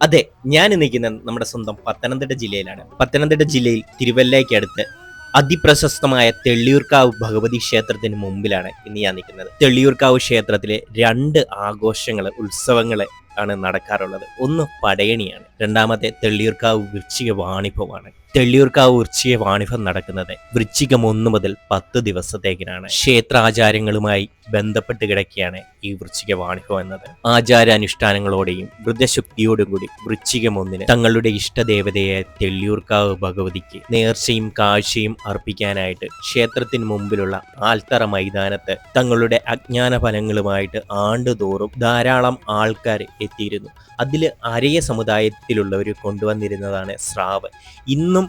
അതെ ഞാൻ നിൽക്കുന്നത് നമ്മുടെ സ്വന്തം പത്തനംതിട്ട ജില്ലയിലാണ്. പത്തനംതിട്ട ജില്ലയിൽ തിരുവല്ലയ്ക്ക് അടുത്ത് അതിപ്രശസ്തമായ തെള്ളിയൂർക്കാവ് ഭഗവതി ക്ഷേത്രത്തിന് മുമ്പിലാണ് ഇന്ന് ഞാൻ നിൽക്കുന്നത്. തെള്ളിയൂർക്കാവ് ക്ഷേത്രത്തിലെ രണ്ട് ആഘോഷങ്ങൾ ഉത്സവങ്ങൾ ആണ് നടക്കാറുള്ളത്. ഒന്ന് പടയണിയാണ്. രണ്ടാമത്തെ തെള്ളിയൂർക്കാവ് വൃശ്ചിക വാണിഭമാണ് തെള്ളിയൂർക്കാവ് വൃശ്ചിക വാണിഭം നടക്കുന്നത് വൃശ്ചികം ഒന്ന് മുതൽ പത്ത് ദിവസത്തേക്കിനാണ്. ക്ഷേത്രാചാരങ്ങളുമായി ബന്ധപ്പെട്ട് കിടക്കുകയാണ് ഈ വൃശ്ചിക വാണിഭം എന്നത്. ആചാരാനുഷ്ഠാനങ്ങളോടെയും വൃദ്ധശക്തിയോടും കൂടി വൃശ്ചികം ഒന്നിന് തങ്ങളുടെ ഇഷ്ടദേവതയായ തെള്ളിയൂർക്കാവ് ഭഗവതിക്ക് നേർച്ചയും കാഴ്ചയും അർപ്പിക്കാനായിട്ട് ക്ഷേത്രത്തിന് മുമ്പിലുള്ള ആൽത്തറ മൈതാനത്ത് തങ്ങളുടെ അജ്ഞാന ഫലങ്ങളുമായിട്ട് ആണ്ടുതോറും ധാരാളം ആൾക്കാർ എത്തിയിരുന്നു. അതിൽ അരയ സമുദായത്തിലുള്ളവർ കൊണ്ടുവന്നിരുന്നതാണ് സ്രാവ് ഇന്നും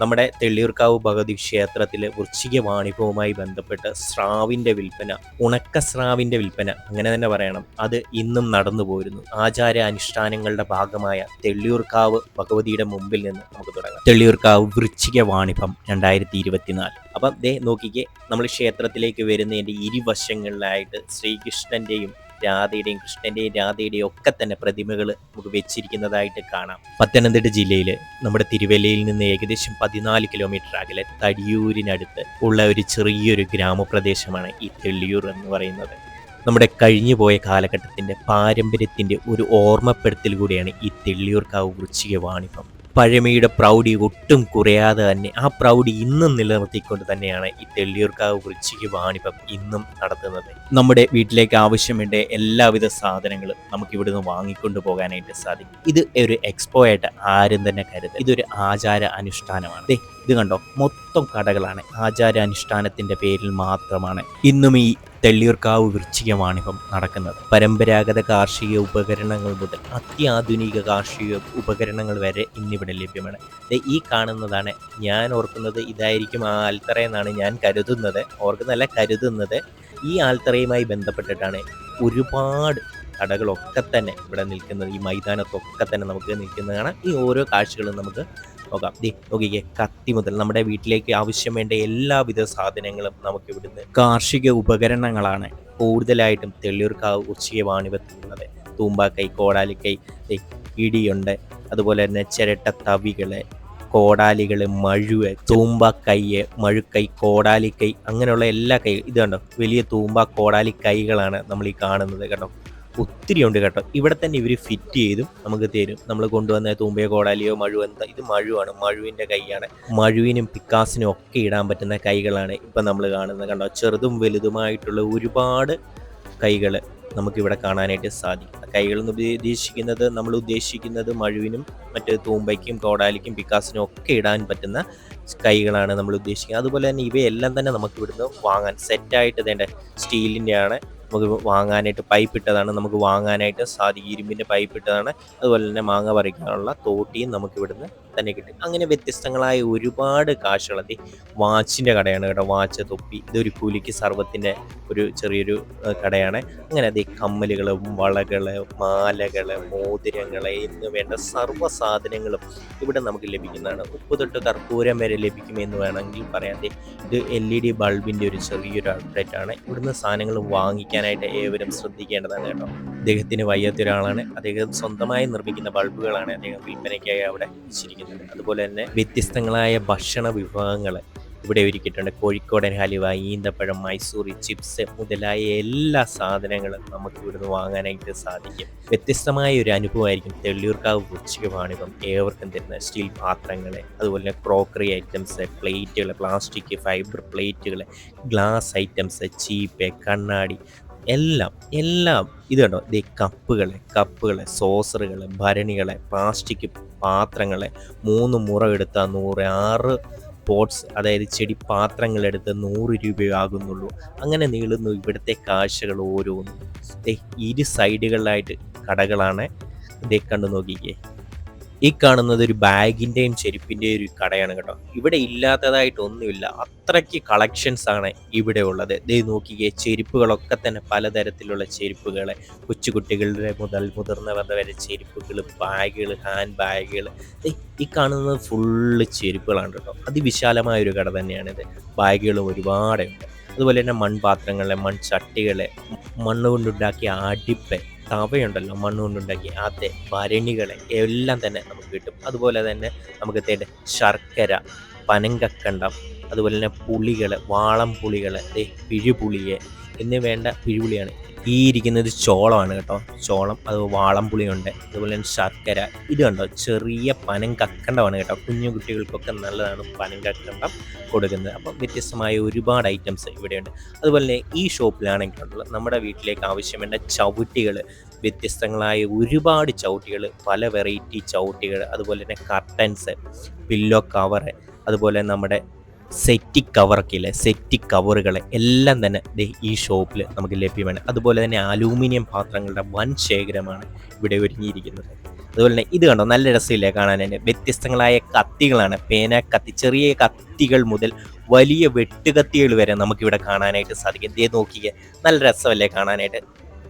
നമ്മുടെ തെള്ളിയൂർക്കാവ് ഭഗവതി ക്ഷേത്രത്തിലെ വൃശ്ചിക വാണിഭവുമായി ബന്ധപ്പെട്ട് സ്രാവിന്റെ വിൽപ്പന ഉണക്ക സ്രാവിന്റെ വിൽപ്പന അങ്ങനെ തന്നെ പറയണം. അത് ഇന്നും നടന്നു പോരുന്നു. ആചാര അനുഷ്ഠാനങ്ങളുടെ ഭാഗമായ തെള്ളിയൂർക്കാവ് ഭഗവതിയുടെ മുമ്പിൽ നിന്ന് നമുക്ക് തുടങ്ങാം. തെള്ളിയൂർക്കാവ് വൃശ്ചിക വാണിഭം രണ്ടായിരത്തി ഇരുപത്തിനാല് അപ്പം ദേ നോക്കിക്കേ നമ്മൾ ക്ഷേത്രത്തിലേക്ക് വരുന്നതിന്റെ ഇരുവശങ്ങളിലായിട്ട് ശ്രീകൃഷ്ണന്റെയും രാധയുടെയും കൃഷ്ണന്റെയും രാധയുടെയും ഒക്കെ തന്നെ പ്രതിമകൾ നമുക്ക് വെച്ചിരിക്കുന്നതായിട്ട് കാണാം. പത്തനംതിട്ട ജില്ലയിൽ നമ്മുടെ തിരുവല്ലയിൽ നിന്ന് ഏകദേശം പതിനാല് കിലോമീറ്റർ അകലെ തടിയൂരിനടുത്ത് ഉള്ള ഒരു ചെറിയൊരു ഗ്രാമപ്രദേശമാണ് ഈ തെള്ളിയൂർ എന്ന് പറയുന്നത്. നമ്മുടെ കഴിഞ്ഞു പോയ കാലഘട്ടത്തിന്റെ പാരമ്പര്യത്തിന്റെ ഒരു ഓർമ്മപ്പെടുത്തൽ കൂടിയാണ് ഈ തെള്ളിയൂർക്കാവ് വൃശ്ചിക വാണിഭം. പഴമയുടെ പ്രൗഢി ഒട്ടും കുറയാതെ തന്നെ ആ പ്രൗഢി ഇന്നും നിലനിർത്തിക്കൊണ്ട് തന്നെയാണ് ഈ തെള്ളിയൂർക്കാവ് വൃശ്ചിക വാണിഭം ഇന്നും നടത്തുന്നത്. നമ്മുടെ വീട്ടിലേക്ക് ആവശ്യമുണ്ട് എല്ലാവിധ സാധനങ്ങളും നമുക്ക് ഇവിടുന്ന് വാങ്ങിക്കൊണ്ടു പോകാനായിട്ട് സാധിക്കും. ഇത് ഒരു എക്സ്പോ ആയിട്ട് ആരും തന്നെ കരുത് ഇതൊരു ആചാര അനുഷ്ഠാനമാണ്. ഇത് കണ്ടോ? മൊത്തം കടകളാണ്. ആചാര അനുഷ്ഠാനത്തിന്റെ പേരിൽ മാത്രമാണ്. ഇന്നും ഈ തെള്ളിയൂർക്കാവ് വൃശ്ചികമാണിപ്പം നടക്കുന്നത്. പരമ്പരാഗത കാർഷിക ഉപകരണങ്ങൾ മുതൽ അത്യാധുനിക കാർഷിക ഉപകരണങ്ങൾ വരെ ഇന്നിവിടെ ലഭ്യമാണ്. ഈ കാണുന്നതാണ് ഞാൻ ഓർക്കുന്നത് ഇതായിരിക്കും ആ ആൽത്തറ എന്നാണ് ഞാൻ കരുതുന്നത്. ഓർക്കുന്നതല്ല കരുതുന്നത്. ഈ ആൽത്തറയുമായി ബന്ധപ്പെട്ടിട്ടാണ് ഒരുപാട് കടകളൊക്കെ തന്നെ ഇവിടെ നിൽക്കുന്നത്. ഈ മൈതാനത്തൊക്കെ തന്നെ നമുക്ക് നിൽക്കുന്നതാണ് ഈ ഓരോ കാഴ്ചകളും നമുക്ക് നോക്കാം. ദേ നോക്കിക്കേ കത്തി മുതൽ നമ്മുടെ വീട്ടിലേക്ക് ആവശ്യം വേണ്ട എല്ലാവിധ സാധനങ്ങളും നമുക്ക് ഇവിടുന്ന് കാർഷിക ഉപകരണങ്ങളാണ് കൂടുതലായിട്ടും തെള്ളിയൂർക്കാവ് ഉച്ചയ വാണിഭത്തിലുള്ളത് തൂമ്പാക്കൈ കോടാലിക്കൈ ഇടിയുണ്ട്. അതുപോലെ തന്നെ ചിരട്ട തവികൾ കോടാലികൾ മഴുവ് തൂമ്പക്കൈയ് മഴുക്കൈ കോടാലിക്കൈ അങ്ങനെയുള്ള എല്ലാ കൈ ഇത് കണ്ടോ? വലിയ തൂമ്പ കോടാലിക്കൈകളാണ് നമ്മൾ ഈ കാണുന്നത് കേട്ടോ ഒത്തിരി ഉണ്ട് കേട്ടോ. ഇവിടെ തന്നെ ഇവർ ഫിറ്റ് ചെയ്തും നമുക്ക് തരും. നമ്മൾ കൊണ്ടുവന്ന തൂമ്പയോ കോടാലിയോ മഴു എന്താ ഇത് മഴുവാണ്. മഴുവിന്റെ കൈയാണ്. മഴുവിനും പിക്കാസിനും ഒക്കെ ഇടാൻ പറ്റുന്ന കൈകളാണ് ഇപ്പം നമ്മൾ കാണുന്നത് കണ്ടോ? ചെറുതും വലുതുമായിട്ടുള്ള ഒരുപാട് കൈകൾ നമുക്കിവിടെ കാണാനായിട്ട് സാധിക്കും. കൈകൾ എന്ന് ഉദ്ദേശിക്കുന്നത് നമ്മൾ ഉദ്ദേശിക്കുന്നത് മഴുവിനും മറ്റ് തൂമ്പയ്ക്കും കോടാലിക്കും പിക്കാസിനും ഒക്കെ ഇടാൻ പറ്റുന്ന കൈകളാണ് നമ്മൾ ഉദ്ദേശിക്കുന്നത്. അതുപോലെ തന്നെ ഇവയെല്ലാം തന്നെ നമുക്ക് ഇവിടുന്ന് വാങ്ങാൻ സെറ്റായിട്ട് തേണ്ട സ്റ്റീലിന്റെ ആണ് നമുക്ക് വാങ്ങാനായിട്ട് പൈപ്പ് ഇട്ടതാണ്. നമുക്ക് വാങ്ങാനായിട്ട് സാധിക്കും ഇരുമ്പിന്റെ പൈപ്പ് ഇട്ടതാണ്. അതുപോലെ തന്നെ മാങ്ങ പറിക്കാനുള്ള തോട്ടിയും നമുക്ക് ഇവിടുന്ന് തന്നെ കിട്ടും. അങ്ങനെ വ്യത്യസ്തങ്ങളായ ഒരുപാട് കാശുകൾ അത് വാച്ചിന്റെ കടയാണ് കേട്ടോ. വാച്ച് തൊപ്പി ഇതൊരു കൂലിക്ക് സർവത്തിന്റെ ഒരു ചെറിയൊരു കടയാണ്. അങ്ങനെ അതേ കമ്മലുകളും വളകൾ മാലകൾ മോതിരങ്ങൾ എന്ന് വേണ്ട സർവ സാധനങ്ങളും ഇവിടെ നമുക്ക് ലഭിക്കുന്നതാണ്. ഉപ്പ് തൊട്ട് കർപ്പൂരം വരെ ലഭിക്കുമെന്ന് വേണമെങ്കിൽ പറയാതെ ഇത് എൽ ഇ ഡി ബൾബിന്റെ ഒരു ചെറിയൊരു അപ്ഡേറ്റ് ആണ്. ഇവിടുന്ന് സാധനങ്ങൾ വാങ്ങിക്കാനായിട്ട് ഏവരും ശ്രദ്ധിക്കേണ്ടതാണ് കേട്ടോ. അദ്ദേഹത്തിന് വയ്യാത്ത ഒരാളാണ്. അദ്ദേഹം സ്വന്തമായി നിർമ്മിക്കുന്ന ബൾബുകളാണ് അദ്ദേഹം വിൽപ്പനയ്ക്കായി അവിടെ വെച്ചിരിക്കുന്നത്. അതുപോലെ തന്നെ വ്യത്യസ്തങ്ങളായ ഭക്ഷണ വിഭവങ്ങൾ ഇവിടെ ഒരുക്കിയിട്ടുണ്ട്. കോഴിക്കോടൻ ഹലുവ ഈന്തപ്പഴം മൈസൂറി ചിപ്സ് മുതലായ എല്ലാ സാധനങ്ങളും നമുക്ക് ഇവിടുന്ന് വാങ്ങാനായിട്ട് സാധിക്കും. വ്യത്യസ്തമായ ഒരു അനുഭവമായിരിക്കും. തെള്ളിയൂർക്കാവ് വൃശ്ചിക വാണിഭം ഏവർക്കും തരുന്ന സ്റ്റീൽ പാത്രങ്ങൾ അതുപോലെ ക്രോക്കറി ഐറ്റംസ് പ്ലേറ്റുകൾ പ്ലാസ്റ്റിക് ഫൈബർ പ്ലേറ്റുകൾ ഗ്ലാസ് ഐറ്റംസ് ചീപ്പ് കണ്ണാടി എല്ലാം എല്ലാം ഇത് കണ്ടോ? ദേ കപ്പുകളെ കപ്പുകളെ സോസറുകളെ ഭരണികളെ പ്ലാസ്റ്റിക് പാത്രങ്ങളെ മൂന്ന് മുറ എടുത്താൽ നൂറ് ആറ് പോട്ട്സ് അതായത് ചെടി പാത്രങ്ങളെടുത്ത് നൂറ് രൂപയാകുന്നുള്ളൂ. അങ്ങനെ നീളുന്നു ഇവിടുത്തെ കാഴ്ചകൾ ഓരോന്നും. ഇരു സൈഡുകളിലായിട്ട് കടകളാണ്. ഇതേ കണ്ടു നോക്കിക്കേ. ഈ കാണുന്നത് ഒരു ബാഗിന്റെയും ചെരുപ്പിന്റെയും ഒരു കടയാണ് കേട്ടോ. ഇവിടെ ഇല്ലാത്തതായിട്ടൊന്നുമില്ല അത്രയ്ക്ക് കളക്ഷൻസ് ആണ് ഇവിടെ ഉള്ളത്. ദേ നോക്കിയേ ചെരുപ്പുകളൊക്കെ തന്നെ പലതരത്തിലുള്ള ചെരുപ്പുകൾ കൊച്ചുകുട്ടികളുടെ മുതൽ മുതിർന്നവരുടെ വരെ ചെരുപ്പുകൾ ബാഗുകൾ ഹാൻഡ് ബാഗുകൾ ഈ കാണുന്നത് ഫുള്ള് ചെരുപ്പുകളാണ് കേട്ടോ. അതിവിശാലമായ ഒരു കട തന്നെയാണ് തന്നെയാണിത് ബാഗുകളും ഒരുപാടുണ്ട്. അതുപോലെ തന്നെ മൺപാത്രങ്ങളെ മൺചട്ടികൾ മണ്ണ് കൊണ്ടുണ്ടാക്കിയ അടിപ്പ് തവയുണ്ടല്ലോ മണ്ണ് കൊണ്ടുണ്ടാക്കി അതെ ഭരണികളെ എല്ലാം തന്നെ നമുക്ക് കിട്ടും. അതുപോലെ തന്നെ നമുക്ക് തേണ്ട ശർക്കര പനങ്കക്കണ്ടം അതുപോലെ തന്നെ പുളികൾ വാളം പുളികൾ പിഴുപുളിയെ എന്നിവ വേണ്ട പിഴുപുളിയാണ്. ഈ ഇരിക്കുന്നത് ചോളമാണ് കേട്ടോ. ചോളം അത് വാളം പുളിയുണ്ട് അതുപോലെ തന്നെ ശർക്കര. ഇത് കണ്ടോ? ചെറിയ പനം കക്കണ്ടമാണ് കേട്ടോ. കുഞ്ഞു കുട്ടികൾക്കൊക്കെ നല്ലതാണ് പനം കക്കണ്ടം കൊടുക്കുന്നത്. അപ്പം വ്യത്യസ്തമായ ഒരുപാട് ഐറ്റംസ് ഇവിടെയുണ്ട്. അതുപോലെ തന്നെ ഈ ഷോപ്പിലാണെങ്കിൽ നമ്മുടെ വീട്ടിലേക്ക് ആവശ്യം വേണ്ട ചവിട്ടികൾ വ്യത്യസ്തങ്ങളായ ഒരുപാട് ചവിട്ടികൾ പല വെറൈറ്റി ചവിട്ടികൾ അതുപോലെ തന്നെ കർട്ടൻസ് പില്ലോ കവറ് അതുപോലെ നമ്മുടെ സെറ്റി കവറൊക്കെ ഇല്ലേ? സെറ്റി കവറുകൾ എല്ലാം തന്നെ ഈ ഷോപ്പിൽ നമുക്ക് ലഭ്യമാണ്. അതുപോലെ തന്നെ അലൂമിനിയം പാത്രങ്ങളുടെ വൻ ശേഖരമാണ് ഇവിടെ ഒരുങ്ങിയിരിക്കുന്നത്. അതുപോലെ തന്നെ ഇത് കണ്ടോ? നല്ല രസമില്ലേ കാണാൻ? തന്നെ വ്യത്യസ്തങ്ങളായ കത്തികളാണ്. പേന കത്തി ചെറിയ കത്തികൾ മുതൽ വലിയ വെട്ടുകത്തികൾ വരെ നമുക്കിവിടെ കാണാനായിട്ട് സാധിക്കും. ദേ നോക്കിയേ നല്ല രസമല്ലേ കാണാനായിട്ട്?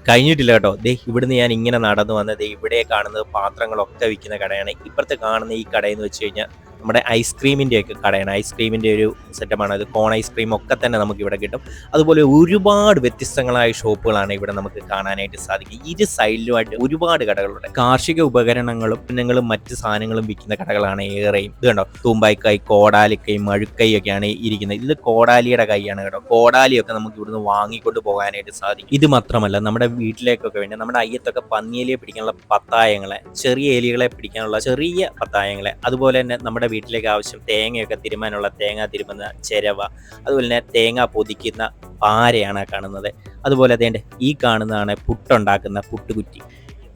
കഴിഞ്ഞിട്ടില്ല കേട്ടോ. ദേ ഇവിടുന്ന് ഞാൻ ഇങ്ങനെ നടന്നു വന്നത് ഇവിടെ കാണുന്നത് പാത്രങ്ങളൊക്കെ വിൽക്കുന്ന കടയാണ്. ഇപ്പുറത്ത് കാണുന്ന ഈ കടയെന്ന് വെച്ച് കഴിഞ്ഞാൽ നമ്മുടെ ഐസ്ക്രീമിന്റെ ഒക്കെ കടയാണ്. ഐസ്ക്രീമിന്റെ ഒരു സെറ്റപ്പാണ് അത് കോൺ ഐസ്ക്രീം ഒക്കെ തന്നെ നമുക്ക് ഇവിടെ കിട്ടും. അതുപോലെ ഒരുപാട് വ്യത്യസ്തങ്ങളായ ഷോപ്പുകളാണ് ഇവിടെ നമുക്ക് കാണാനായിട്ട് സാധിക്കും. ഇരു സൈഡിലുമായിട്ട് ഒരുപാട് കടകളുണ്ട്. കാർഷിക ഉപകരണങ്ങളും ഉൽപ്പന്നങ്ങളും മറ്റ് സാധനങ്ങളും വിൽക്കുന്ന കടകളാണ് ഏറെയും. ഇത് കണ്ടോ? തൂമ്പായിക്കായ് കോടാലിക്കൈ മഴുക്കൈ ഒക്കെയാണ് ഇരിക്കുന്നത്. ഇത് കോടാലിയുടെ കൈയാണ് കേട്ടോ. കോടാലിയൊക്കെ നമുക്ക് ഇവിടുന്ന് വാങ്ങിക്കൊണ്ട് പോകാനായിട്ട് സാധിക്കും. ഇത് മാത്രമല്ല നമ്മുടെ വീട്ടിലേക്കൊക്കെ വേണ്ടി നമ്മുടെ അയ്യത്തൊക്കെ പന്നിയലിയെ പിടിക്കാനുള്ള പത്തായങ്ങളെ ചെറിയ എലികളെ പിടിക്കാനുള്ള ചെറിയ പത്തായങ്ങളെ അതുപോലെ തന്നെ നമ്മുടെ വീട്ടിലേക്ക് ആവശ്യം തേങ്ങയൊക്കെ തിരുമാനുള്ള തേങ്ങ തിരുമുന്ന ചെരവ അതുപോലെ തന്നെ തേങ്ങ പൊതിക്കുന്ന പാരയാണ് കാണുന്നത്. അതുപോലെ അതേണ്ട ഈ കാണുന്നതാണ് പുട്ടുണ്ടാക്കുന്ന പുട്ടുകുറ്റി.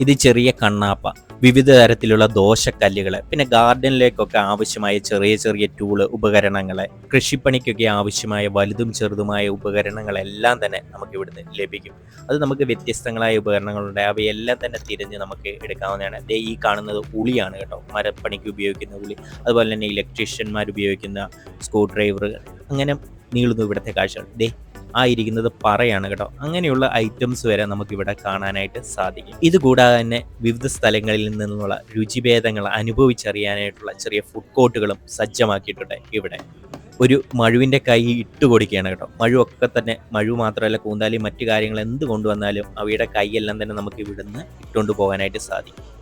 ഇത് ചെറിയ കണ്ണാപ്പ വിവിധ തരത്തിലുള്ള ദോശക്കല്ലുകൾ പിന്നെ ഗാർഡനിലേക്കൊക്കെ ആവശ്യമായ ചെറിയ ചെറിയ ടൂൾ ഉപകരണങ്ങൾ കൃഷിപ്പണിക്കൊക്കെ ആവശ്യമായ വലുതും ചെറുതുമായ ഉപകരണങ്ങളെല്ലാം തന്നെ നമുക്ക് ഇവിടുന്ന് ലഭിക്കും. അത് നമുക്ക് വ്യത്യസ്തങ്ങളായ ഉപകരണങ്ങളുണ്ട്. അവയെല്ലാം തന്നെ തിരിഞ്ഞ് നമുക്ക് എടുക്കാവുന്നതാണ്. ദേ ഈ കാണുന്നത് ഉളിയാണ് കേട്ടോ. മരപ്പണിക്ക് ഉപയോഗിക്കുന്ന ഉളി. അതുപോലെ തന്നെ ഇലക്ട്രീഷ്യന്മാർ ഉപയോഗിക്കുന്ന സ്ക്രൂ ഡ്രൈവർ അങ്ങനെ നീളുന്നു ഇവിടുത്തെ കാഴ്ചകൾ. ദേ ആ ഇരിക്കുന്നത് പറയാണ് കേട്ടോ. അങ്ങനെയുള്ള ഐറ്റംസ് വരെ നമുക്ക് ഇവിടെ കാണാനായിട്ട് സാധിക്കും. ഇതുകൂടാതെ തന്നെ വിവിധ സ്ഥലങ്ങളിൽ നിന്നുള്ള രുചിഭേദങ്ങൾ അനുഭവിച്ചറിയാനായിട്ടുള്ള ചെറിയ ഫുഡ് കോർട്ടുകളും സജ്ജമാക്കിയിട്ടുണ്ട് ഇവിടെ. ഒരു മഴുവിന്റെ കൈ ഇട്ട് കൊടുക്കുകയാണ് കേട്ടോ. മഴു ഒക്കെ തന്നെ മഴു മാത്രമല്ല കൂന്താലി മറ്റു കാര്യങ്ങൾ എന്ത് കൊണ്ടുവന്നാലും അവയുടെ കൈയെല്ലാം തന്നെ നമുക്ക് ഇവിടുന്ന് ഇട്ടുകൊണ്ട് പോകാനായിട്ട് സാധിക്കും.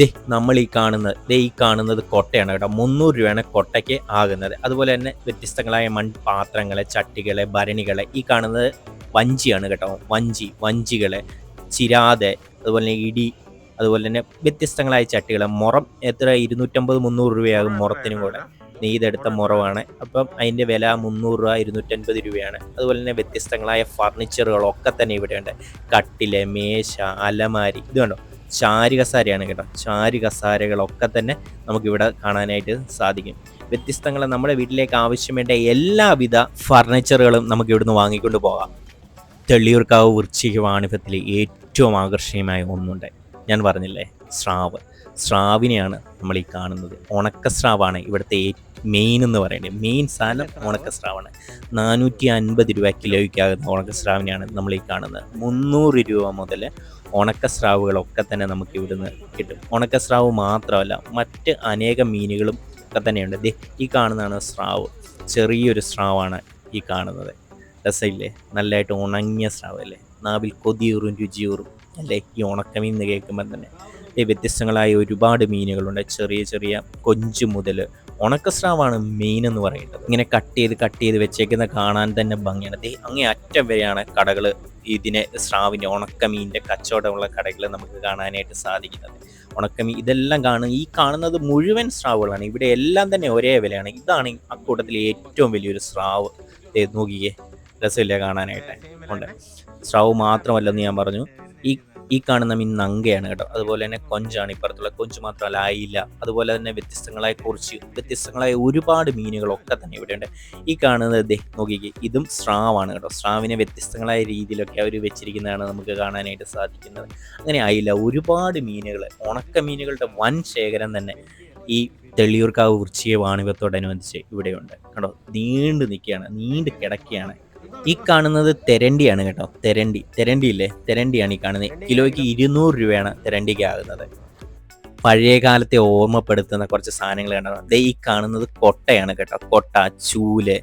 ദേ നമ്മൾ ഈ കാണുന്നത് ദേ ഈ കാണുന്നത് കൊട്ടയാണ് കേട്ടോ. മുന്നൂറ് രൂപയാണ് കൊട്ടയ്ക്ക് ആകുന്നത്. അതുപോലെ തന്നെ വ്യത്യസ്തങ്ങളായ മൺപാത്രങ്ങളെ ചട്ടികളെ ഭരണികളെ ഈ കാണുന്നത് വഞ്ചിയാണ് കേട്ടോ. വഞ്ചി വഞ്ചികളെ ചിരാതെ അതുപോലെ തന്നെ ഇടി അതുപോലെ തന്നെ വ്യത്യസ്തങ്ങളായ ചട്ടികൾ മുറം എത്ര? ഇരുന്നൂറ്റമ്പത് മുന്നൂറ് രൂപയാകും മുറത്തിനും കൂടെ. നെയ്തെടുത്ത മുറവാണ്. അപ്പം അതിന്റെ വില മുന്നൂറ് രൂപ ഇരുന്നൂറ്റൻപത് രൂപയാണ്. അതുപോലെ തന്നെ വ്യത്യസ്തങ്ങളായ ഫർണിച്ചറുകളൊക്കെ തന്നെ ഇവിടെയുണ്ട്. കട്ടിൽ മേശ അലമാരി ഇതുണ്ടോ കണ്ടോ? ചാരി കസാരയാണ് കേട്ടോ. ചാരി കസാരകളൊക്കെ തന്നെ നമുക്കിവിടെ കാണാനായിട്ട് സാധിക്കും. വ്യത്യസ്തങ്ങളെ നമ്മുടെ വീട്ടിലേക്ക് ആവശ്യം വേണ്ട എല്ലാവിധ ഫർണിച്ചറുകളും നമുക്ക് ഇവിടുന്ന് വാങ്ങിക്കൊണ്ട് പോകാം. തെള്ളിയൂർക്കാവ് വൃശ്ചിക വാണിഭത്തിൽ ഏറ്റവും ആകർഷണീയമായ ഒന്നുണ്ട്. ഞാൻ പറഞ്ഞില്ലേ സ്രാവ്. സ്രാവിനെയാണ് നമ്മൾ ഈ കാണുന്നത്. ഉണക്ക സ്രാവാണ് ഇവിടുത്തെ മെയിൻ എന്ന് പറയുന്നത് മെയിൻ സാധനം ഉണക്ക സ്രാവാണ് നാനൂറ്റി അൻപത് രൂപ കിലോയ്ക്കാകുന്ന ഉണക്ക സ്രാവിനെയാണ് നമ്മൾ ഈ കാണുന്നത്. മുന്നൂറ് രൂപ മുതൽ ഉണക്ക സ്രാവുകളൊക്കെ തന്നെ നമുക്ക് ഇവിടുന്ന് കിട്ടും. ഉണക്കസ്രാവ് മാത്രമല്ല മറ്റ് അനേകം മീനുകളും ഒക്കെ തന്നെയുണ്ട്. ദേ ഈ കാണുന്നതാണ് സ്രാവ്. ചെറിയൊരു സ്രാവാണ് ഈ കാണുന്നത്. രസമില്ലേ? നല്ലതായിട്ട് ഉണങ്ങിയ സ്രാവ് അല്ലേ നാവിൽ കൊതിയൂറും രുചിയൂറും അല്ലേ? ഈ ഉണക്കമീൻ എന്ന് കേൾക്കുമ്പോൾ തന്നെ. ഈ വ്യത്യസ്തങ്ങളായ ഒരുപാട് മീനുകളുണ്ട്. ചെറിയ ചെറിയ കൊഞ്ച് മുതൽ ഉണക്കസ്രാവാണ് മെയിൻ എന്ന് പറയുന്നത്. ഇങ്ങനെ കട്ട് ചെയ്ത് കട്ട് ചെയ്ത് വെച്ചേക്കുന്ന കാണാൻ തന്നെ ഭംഗിയാണ്. അങ്ങേ അറ്റം വരെയാണ് കടകൾ ഇതിനെ സ്രാവിന്റെ ഉണക്കമീനിന്റെ കച്ചവടമുള്ള കടകൾ നമുക്ക് കാണാനായിട്ട് സാധിക്കുന്നത്. ഉണക്കമീൻ ഇതെല്ലാം കാണും. ഈ കാണുന്നത് മുഴുവൻ സ്രാവുകളാണ്. ഇവിടെ എല്ലാം തന്നെ ഒരേ വിലയാണ്. ഇതാണ് അക്കൂട്ടത്തിൽ ഏറ്റവും വലിയൊരു സ്രാവ്. നോക്കിയേ രസമില്ല കാണാനായിട്ട്. ഉണ്ട്. സ്രാവ് മാത്രമല്ലെന്ന് ഞാൻ പറഞ്ഞു. ഈ ഈ കാണുന്ന മീൻ നങ്കയാണ് കേട്ടോ. അതുപോലെ തന്നെ കൊഞ്ചാണ് ഇപ്പുറത്തുള്ള. കൊഞ്ച് മാത്രമല്ല അയില അതുപോലെ തന്നെ വ്യത്യസ്തങ്ങളായ കുറച്ച് വ്യത്യസ്തങ്ങളായ ഒരുപാട് മീനുകളൊക്കെ തന്നെ ഇവിടെയുണ്ട്. ഈ കാണുന്നത് ദേ നോക്കിക്കേ ഇതും സ്രാവാണ് കേട്ടോ. സ്രാവിനെ വ്യത്യസ്തങ്ങളായ രീതിയിലൊക്കെ അവർ വെച്ചിരിക്കുന്നതാണ് നമുക്ക് കാണാനായിട്ട് സാധിക്കുന്നത്. അങ്ങനെ അയില ഒരുപാട് മീനുകൾ ഉണക്ക മീനുകളുടെ വൻ ശേഖരം തന്നെ ഈ തെള്ളിയൂർക്കാവ് വൃശ്ചിക വാണിഭത്തോടനുബന്ധിച്ച് ഇവിടെയുണ്ട്. കേട്ടോ നീണ്ടു നിൽക്കുകയാണ് നീണ്ടു കിടക്കുകയാണ്. ഈ കാണുന്നത് തെരണ്ടിയാണ് കേട്ടോ. തെരണ്ടി. തെരണ്ടി ഇല്ലേ തെരണ്ടിയാണ് ഈ കാണുന്നത്. കിലോയ്ക്ക് ഇരുന്നൂറ് രൂപയാണ് തെരണ്ടിക്ക് ആകുന്നത്. പഴയ കാലത്തെ ഓർമ്മപ്പെടുത്തുന്ന കുറച്ച് സാധനങ്ങൾ കണ്ടോ? ദേ ഈ കാണുന്നത് കൊട്ടയാണ് കേട്ടോ. കൊട്ട ചൂൽ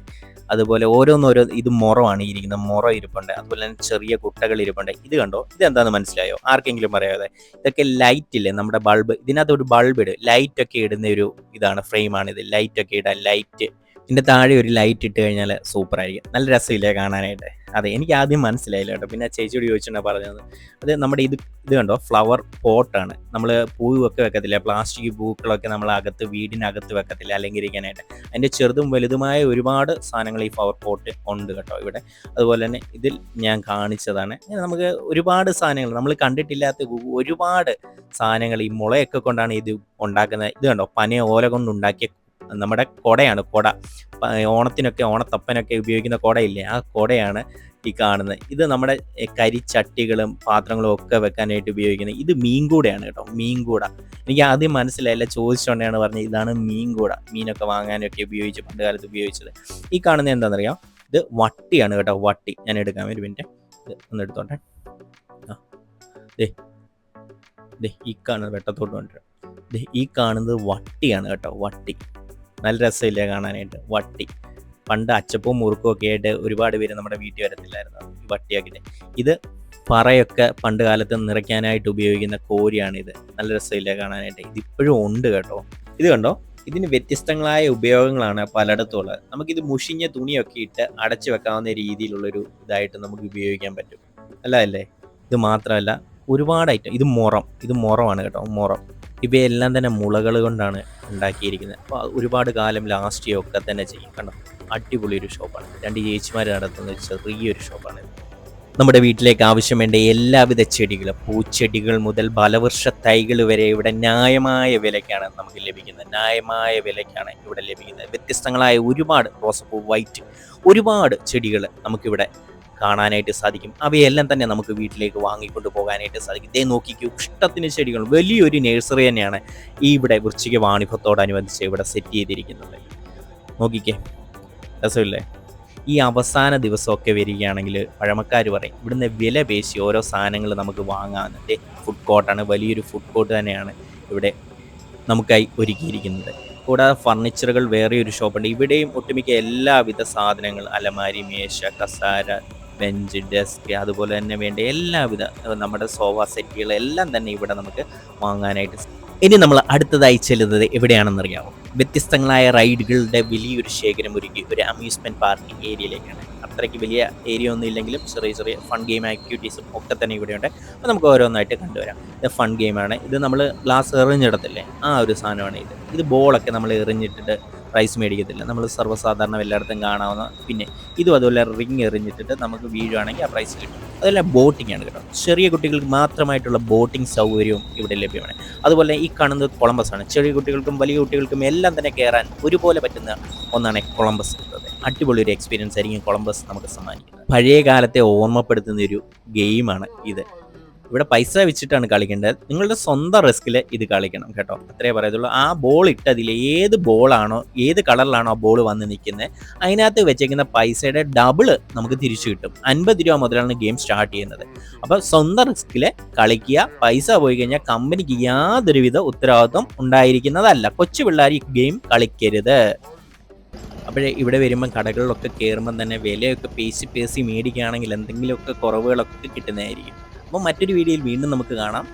അതുപോലെ ഓരോന്നോരോ ഇത് മുറമാണ് ഇരിക്കുന്ന മൊറ ഇരിപ്പുണ്ട്. അതുപോലെ തന്നെ ചെറിയ കുട്ടകൾ ഇരിപ്പുണ്ട്. ഇത് കണ്ടോ? ഇത് എന്താണെന്ന് മനസ്സിലായോ? ആർക്കെങ്കിലും പറയാതെ. ഇതൊക്കെ ലൈറ്റ് ഇല്ലേ? നമ്മുടെ ബൾബ് ഇതിനകത്ത് ഒരു ബൾബ് ഇട്. ലൈറ്റ് ഒക്കെ ഇടുന്ന ഒരു ഇതാണ് ഫ്രെയിമാണ് ഇത് ലൈറ്റ് ഒക്കെ ഇടാൻ ലൈറ്റ് ഇതിന്റെ താഴെ ഒരു ലൈറ്റ് ഇട്ട് കഴിഞ്ഞാൽ സൂപ്പർ ആയിരിക്കും. നല്ല രസമില്ലേ കാണാനായിട്ട്? അതെ എനിക്ക് ആദ്യം മനസ്സിലായില്ല കേട്ടോ. പിന്നെ ചേച്ചിയോട് ചോദിച്ചിട്ടാണ് പറഞ്ഞത്. അത് നമ്മുടെ ഇത് ഇത് കണ്ടോ? ഫ്ലവർ പോട്ടാണ് നമ്മൾ പൂവൊക്കെ വെക്കത്തില്ല? പ്ലാസ്റ്റിക് പൂക്കളൊക്കെ നമ്മൾ അകത്ത് വീടിനകത്ത് വെക്കത്തില്ല? അലങ്കരിക്കാനായിട്ട്. അതിന്റെ ചെറുതും വലുതുമായ ഒരുപാട് സാധനങ്ങൾ ഈ ഫ്ലവർ പോട്ട് ഉണ്ട് കേട്ടോ ഇവിടെ. അതുപോലെ തന്നെ ഇതിൽ ഞാൻ കാണിച്ചതാണ്. നമുക്ക് ഒരുപാട് സാധനങ്ങൾ നമ്മൾ കണ്ടിട്ടില്ലാത്ത ഒരുപാട് സാധനങ്ങൾ ഈ മുളയൊക്കെ കൊണ്ടാണ് ഇത് ഉണ്ടാക്കുന്നത്. ഇത് കണ്ടോ? പന ഓല കൊണ്ട് ഉണ്ടാക്കിയ നമ്മുടെ കൊടയാണ് കൊട. ഓണത്തിനൊക്കെ ഓണത്തപ്പനൊക്കെ ഉപയോഗിക്കുന്ന കൊടയില്ലേ? ആ കൊടയാണ് ഈ കാണുന്നത്. ഇത് നമ്മുടെ കരിച്ചട്ടികളും പാത്രങ്ങളും ഒക്കെ വെക്കാനായിട്ട് ഉപയോഗിക്കുന്നത് ഇത് മീൻകൂടയാണ് കേട്ടോ മീൻകൂട. എനിക്ക് ആദ്യം മനസ്സിലായില്ല ചോദിച്ചുകൊണ്ടാണ് പറഞ്ഞത് ഇതാണ് മീൻകൂട. മീനൊക്കെ വാങ്ങാനൊക്കെ ഉപയോഗിച്ച് പണ്ട് കാലത്ത് ഉപയോഗിച്ചത്. ഈ കാണുന്നത് എന്താണെന്നറിയാം ഇത് വട്ടിയാണ് കേട്ടോ വട്ടി. ഞാൻ എടുക്കാൻ ഒരു മിനിറ്റ്. ഒന്ന് എടുത്തോട്ടെ. ആ. ദേ ദേ ഈ കാണുന്നത് വെട്ടത്തോട്ട് കൊണ്ടുവരാം. ഈ കാണുന്നത് വട്ടിയാണ് കേട്ടോ വട്ടി. നല്ല രസമില്ല കാണാനായിട്ട്. വട്ടി. പണ്ട് അച്ചപ്പും മുറുക്കും ഒക്കെ ആയിട്ട് ഒരുപാട് പേര് നമ്മുടെ വീട്ടിൽ വരത്തില്ലായിരുന്നു. ഈ വട്ടിയൊക്കെ ഇത് പറയൊക്കെ പണ്ട് കാലത്ത് നിറയ്ക്കാനായിട്ട് ഉപയോഗിക്കുന്ന കോരിയാണ് ഇത് നല്ല രസമില്ല കാണാനായിട്ട്. ഇതിപ്പോഴും ഉണ്ട് കേട്ടോ. ഇത് കണ്ടോ? ഇതിന് വ്യത്യസ്തങ്ങളായ ഉപയോഗങ്ങളാണ് പലയിടത്തും ഉള്ളത് നമുക്കിത് മുഷിഞ്ഞ തുണിയൊക്കെ ഇട്ട് അടച്ചു വെക്കാവുന്ന രീതിയിലുള്ളൊരു ഇതായിട്ട് നമുക്ക് ഉപയോഗിക്കാൻ പറ്റും. അല്ല? അല്ലേ? ഇത് മാത്രമല്ല ഒരുപാട് ഐറ്റം. ഇത് മുറം. ഇത് മുറമാണ് കേട്ടോ. മുറം. ഇവയെല്ലാം തന്നെ മുളകൾ കൊണ്ടാണ് ഉണ്ടാക്കിയിരിക്കുന്നത്. അപ്പോൾ ഒരുപാട് കാലം ലാസ്റ്റ് ഒക്കെ തന്നെ ചെയ്യും. കണ്ടോ? അടിപൊളി ഒരു ഷോപ്പാണ് രണ്ട് ചേച്ചിമാർ നടത്തുന്ന ചെറിയൊരു ഷോപ്പാണ് നമ്മുടെ വീട്ടിലേക്ക് ആവശ്യം വേണ്ട എല്ലാവിധ ചെടികളും പൂച്ചെടികൾ മുതൽ ബലവൃക്ഷ തൈകൾ വരെ ഇവിടെ ന്യായമായ വിലയ്ക്കാണ് നമുക്ക് ലഭിക്കുന്നത്. ന്യായമായ വിലയ്ക്കാണ് ഇവിടെ ലഭിക്കുന്നത്. വ്യത്യസ്തങ്ങളായ ഒരുപാട് റോസപ്പൂ വൈറ്റ് ഒരുപാട് ചെടികൾ നമുക്കിവിടെ കാണാനായിട്ട് സാധിക്കും. അവയെല്ലാം തന്നെ നമുക്ക് വീട്ടിലേക്ക് വാങ്ങിക്കൊണ്ട് പോകാനായിട്ട് സാധിക്കും. ഇതേ നോക്കിക്കൂ ഇഷ്ടത്തിന് ചെടികൾ. വലിയൊരു നഴ്സറി തന്നെയാണ് ഈ ഇവിടെ വൃശ്ചിക വാണിഭത്തോടനുബന്ധിച്ച് ഇവിടെ സെറ്റ് ചെയ്തിരിക്കുന്നത്. നോക്കിക്കേ രസമില്ലേ? ഈ അവസാന ദിവസമൊക്കെ വരികയാണെങ്കിൽ പഴമക്കാർ പറയും ഇവിടുന്ന് വില പേശി ഓരോ സാധനങ്ങൾ നമുക്ക് വാങ്ങാമെന്നുണ്ട് ഫുഡ് കോർട്ടാണ് വലിയൊരു ഫുഡ് കോർട്ട് തന്നെയാണ് ഇവിടെ നമുക്കായി ഒരുക്കിയിരിക്കുന്നത്. കൂടാതെ ഫർണിച്ചറുകൾ വേറെ ഒരു ഷോപ്പുണ്ട് ഇവിടെയും ഒട്ടുമിക്ക എല്ലാവിധ സാധനങ്ങൾ അലമാരി മേശ കസാര ബെഞ്ച് ഡെസ്ക് അതുപോലെ തന്നെ വേണ്ട എല്ലാവിധ നമ്മുടെ സോഫ സെറ്റുകൾ എല്ലാം തന്നെ ഇവിടെ നമുക്ക് വാങ്ങാനായിട്ട് ഇനി നമ്മൾ അടുത്തതായി ചെല്ലുന്നത് എവിടെയാണെന്നറിയാമോ വ്യത്യസ്തങ്ങളായ റൈഡുകളുടെ വലിയൊരു ശേഖരം ഒരുക്കി ഒരു അമ്യൂസ്മെന്റ് പാർക്ക് ഏരിയയിലേക്കാണ് അത്രയ്ക്ക് വലിയ ഏരിയ ഒന്നും ഇല്ലെങ്കിലും ചെറിയ ചെറിയ ഫൺ ഗെയിം ആക്ടിവിറ്റീസും ഒക്കെ തന്നെ ഇവിടെയുണ്ട്. അപ്പോൾ നമുക്ക് ഓരോന്നായിട്ട് കണ്ടുവരാം. ഇത് ഫൺ ഗെയിമാണ് ഇത് നമ്മൾ ഗ്ലാസ് എറിഞ്ഞിടത്തില്ലേ? ആ ഒരു സാധനമാണ് ഇത്. ഇത് ബോളൊക്കെ നമ്മൾ എറിഞ്ഞിട്ടിട്ട് പ്രൈസ് മേടിക്കത്തില്ല. നമ്മൾ സർവസാധാരണ എല്ലായിടത്തും കാണാവുന്ന പിന്നെ ഇതും അതുപോലെ റിങ് എറിഞ്ഞിട്ടിട്ട് നമുക്ക് വീഴുവാണെങ്കിൽ ആ പ്രൈസ് കിട്ടും. അതുപോലെ ബോട്ടിംഗ് ആണ് കേട്ടോ. ചെറിയ കുട്ടികൾക്ക് മാത്രമായിട്ടുള്ള ബോട്ടിംഗ് സൗകര്യവും ഇവിടെ ലഭ്യമാണ്. അതുപോലെ ഈ കാണുന്നത് കൊളംബസ് ആണ്. ചെറിയ കുട്ടികൾക്കും വലിയ കുട്ടികൾക്കും എല്ലാം തന്നെ കയറാൻ ഒരുപോലെ പറ്റുന്ന ഒന്നാണ് കൊളംബസ് എന്നത് അടിപൊളി ഒരു എക്സ്പീരിയൻസ് ആയിരിക്കും കൊളംബസ് നമുക്ക് സമ്മാനിക്കുന്നത്. പഴയ കാലത്തെ ഓർമ്മപ്പെടുത്തുന്ന ഒരു ഗെയിമാണ് ഇത്. ഇവിടെ പൈസ വെച്ചിട്ടാണ് കളിക്കേണ്ടത്. നിങ്ങളുടെ സ്വന്തം റിസ്കിൽ ഇത് കളിക്കണം കേട്ടോ. അത്രേ പറയത്തുള്ളൂ. ആ ബോൾ ഇട്ടതിൽ ഏത് ബോളാണോ ഏത് കളറിലാണോ ആ ബോൾ വന്ന് നിൽക്കുന്നത് അതിനകത്ത് വെച്ചേക്കുന്ന പൈസയുടെ ഡബിൾ നമുക്ക് തിരിച്ചു കിട്ടും. അൻപത് രൂപ മുതലാണ് ഗെയിം സ്റ്റാർട്ട് ചെയ്യുന്നത്. അപ്പോൾ സ്വന്തം റിസ്കിൽ കളിക്കുക പൈസ പോയി കഴിഞ്ഞാൽ കമ്പനിക്ക് യാതൊരുവിധ ഉത്തരവാദിത്വം ഉണ്ടായിരിക്കുന്നതല്ല. കൊച്ചു പിള്ളേർ ഈ ഗെയിം കളിക്കരുത്. അപ്പോഴേ ഇവിടെ വരുമ്പോൾ കടകളിലൊക്കെ കയറുമ്പം തന്നെ വിലയൊക്കെ പേശി പേശി മേടിക്കുകയാണെങ്കിൽ എന്തെങ്കിലുമൊക്കെ കുറവുകളൊക്കെ കിട്ടുന്നതായിരിക്കും. അപ്പോൾ മറ്റൊരു വീഡിയോയിൽ വീണ്ടും നമുക്ക് കാണാം.